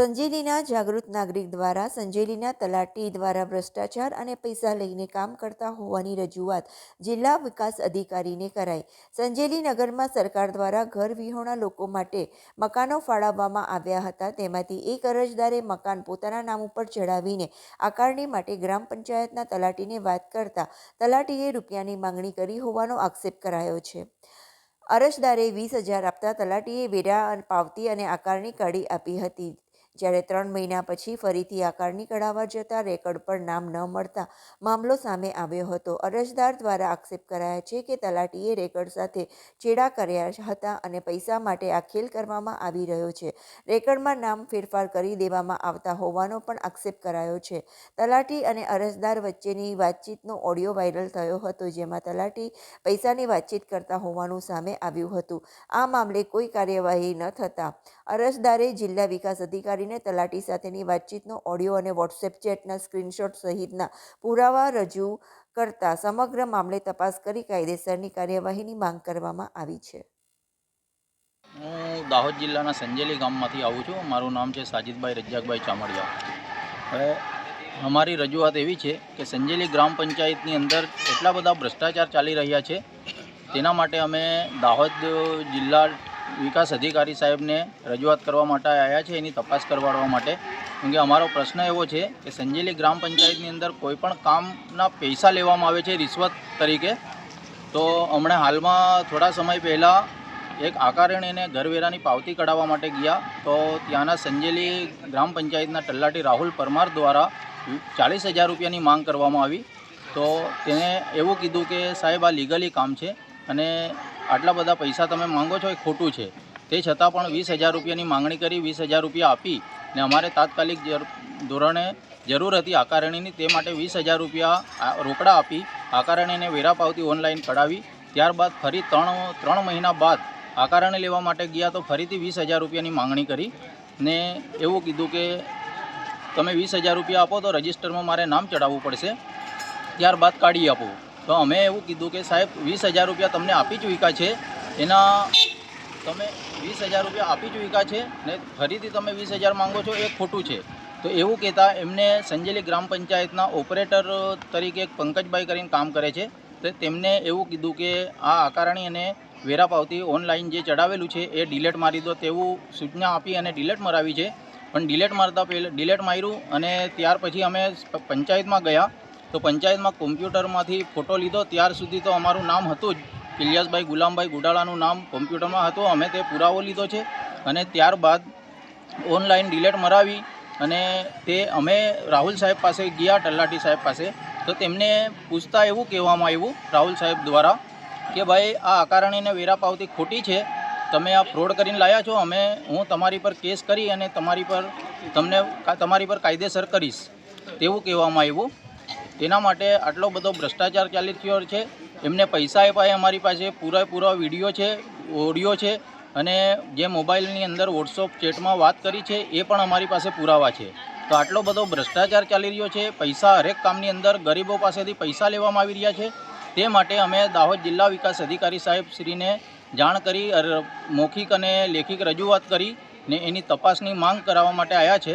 સંજેલીના જાગૃત નાગરિક દ્વારા સંજેલીના તલાટી દ્વારા ભ્રષ્ટાચાર અને પૈસા લઈને કામ કરતા હોવાની રજૂઆત જિલ્લા વિકાસ અધિકારીને કરાઈ. સંજેલી નગરમાં સરકાર દ્વારા ઘર વિહોણા લોકો માટે મકાનો ફાળવવામાં આવ્યા હતા. તેમાંથી એક અરજદારે મકાન પોતાના નામ ઉપર ચડાવીને આકારણી માટે ગ્રામ પંચાયતના તલાટીને વાત કરતા તલાટીએ રૂપિયાની માંગણી કરી હોવાનો આક્ષેપ કરાયો છે. અરજદારે વીસ હજાર આપતા તલાટીએ વેરા પાવતી અને આકારણી કાઢી આપી હતી. જ્યારે ત્રણ મહિના પછી ફરીથી આકારણી કઢાવવા જતાં રેકર્ડ પર નામ ન મળતા મામલો સામે આવ્યો હતો. અરજદાર દ્વારા આક્ષેપ કરાયા છે કે તલાટીએ રેકર્ડ સાથે ચેડા કર્યા હતા અને પૈસા માટે આ ખેલ કરવામાં આવી રહ્યો છે. રેકર્ડમાં નામ ફેરફાર કરી દેવામાં આવતા હોવાનો પણ આક્ષેપ કરાયો છે. તલાટી અને અરજદાર વચ્ચેની વાતચીતનો ઓડિયો વાયરલ થયો હતો જેમાં તલાટી પૈસાની વાતચીત કરતા હોવાનું સામે આવ્યું હતું. આ મામલે કોઈ કાર્યવાહી ન થતાં અરજદારે જિલ્લા વિકાસ અધિકારીને તલાટી સાથેની વાતચીતનો ઓડિયો અને વોટ્સએપ ચેટના સ્ક્રીનશોટ સહિતના પુરાવા રજૂ કરતા સમગ્ર મામલે તપાસ કરી કાયદેસરની કાર્યવાહીની માંગ કરવામાં આવી છે. હું દાહોદ જિલ્લાના સંજેલી ગામમાંથી આવું છું. મારું નામ છે સાજિદભાઈ રજાકભાઈ ચામડિયા. હવે અમારી રજૂઆત એવી છે કે સંજેલી ગ્રામ પંચાયતની અંદર એટલા બધા ભ્રષ્ટાચાર ચાલી રહ્યા છે. તેના માટે અમે દાહોદ જિલ્લા વિકાસ અધિકારી સાહેબને રજૂઆત કરવા માટે આવ્યા છે, એની તપાસ કરવાડવા માટે. કેમ કે અમારો પ્રશ્ન એવો છે કે સંજેલી ગ્રામ પંચાયતની અંદર કોઈપણ કામના પૈસા લેવામાં આવે છે રિશ્વત તરીકે, તો હમણાં હાલમાં થોડા સમય પહેલાં એક આકારણીને ઘરવેરાની પાવતી કઢાવવા માટે ગયા, તો ત્યાંના સંજેલી ગ્રામ પંચાયતના તલાટી રાહુલ પરમાર દ્વારા ચાલીસ હજાર રૂપિયાની માંગ કરવામાં આવી. તો તેણે એવું કીધું કે સાહેબ આ લીગલી કામ છે અને આટલા બધા પૈસા તમે માંગો છો એ ખોટું છે. તે છતાં પણ વીસ હજાર રૂપિયાની માંગણી કરી, વીસ હજાર રૂપિયા આપી ને અમારે તાત્કાલિક ધોરણે જરૂર હતી આકારણીની તે માટે વીસ હજાર રૂપિયા રોકડા આપી, આકારણીને વેરા પાવતી ઓનલાઈન કઢાવી. ત્યારબાદ ફરી ત્રણ ત્રણ મહિના બાદ આકારણી લેવા માટે ગયા તો ફરીથી વીસ હજાર રૂપિયાની માંગણી કરી ને એવું કીધું કે તમે વીસ હજાર રૂપિયા આપો તો રજિસ્ટરમાં મારે નામ ચડાવવું પડશે. ત્યારબાદ કાઢી આપો. તો અમે એવું કીધું કે સાહેબ, વીસ હજાર રૂપિયા તમને આપી ચૂક્યા છે. એના તમે વીસ હજાર રૂપિયા આપી ચૂક્યા છે ને ફરીથી તમે વીસ હજાર માંગો છો એ ખોટું છે. તો એવું કહેતા એમને સંજેલી ગ્રામ પંચાયતના ઓપરેટર તરીકે પંકજભાઈ કરીને કામ કરે છે. તો તેમને એવું કીધું કે આ આકારણી અને વેરા પાવતી ઓનલાઈન જે ચડાવેલું છે એ ડિલેટ મારી દો તેવું સૂચના આપી અને ડિલેટ મરાવી છે. પણ ડિલેટ મારતા પહેલાં ડિલેટ માર્યું અને ત્યાર પછી અમે પંચાયતમાં ગયા. તો પંચાયતમાં કોમ્પ્યુટરમાંથી ફોટો લીધો. ત્યાર સુધી તો અમારું નામ હતું જ ઇલિયાસભાઈ ગુલામભાઈ ગુડાળાનું નામ કોમ્પ્યુટરમાં હતું. અમે તે પુરાવો લીધો છે અને ત્યારબાદ ઓનલાઈન ડિલેટ મરાવી અને તે અમે રાહુલ સાહેબ પાસે ગયા તલાટી સાહેબ પાસે. તો તેમને પૂછતા એવું કહેવામાં આવ્યું રાહુલ સાહેબ દ્વારા કે ભાઈ, આ આકારણીને વેરા પાવતી ખોટી છે. તમે આ ફ્રોડ કરીને લાયા છો. અમે, હું તમારી પર કેસ કરી અને તમારી પર તમને તમારી પર કાયદેસર કરીશ. તેવું કહેવામાં આવ્યું. તેના માટે આટલો બધો ભ્રષ્ટાચાર ચાલી રહ્યો છે. એમને પૈસા આપ્યા અમારી પાસે, પૂરેપૂરો વીડિયો છે, ઓડિયો છે અને જે મોબાઈલની અંદર વોટ્સઅપ ચેટમાં વાત કરી છે એ પણ અમારી પાસે પુરાવા છે. તો આટલો બધો ભ્રષ્ટાચાર ચાલી રહ્યો છે, પૈસા હરેક કામની અંદર ગરીબો પાસેથી પૈસા લેવામાં આવી રહ્યા છે. તે માટે અમે દાહોદ જિલ્લા વિકાસ અધિકારી સાહેબ શ્રીને જાણ કરી મૌખિક અને લેખિક રજૂઆત કરી ને એની તપાસની માંગ કરાવવા માટે આવ્યા છે.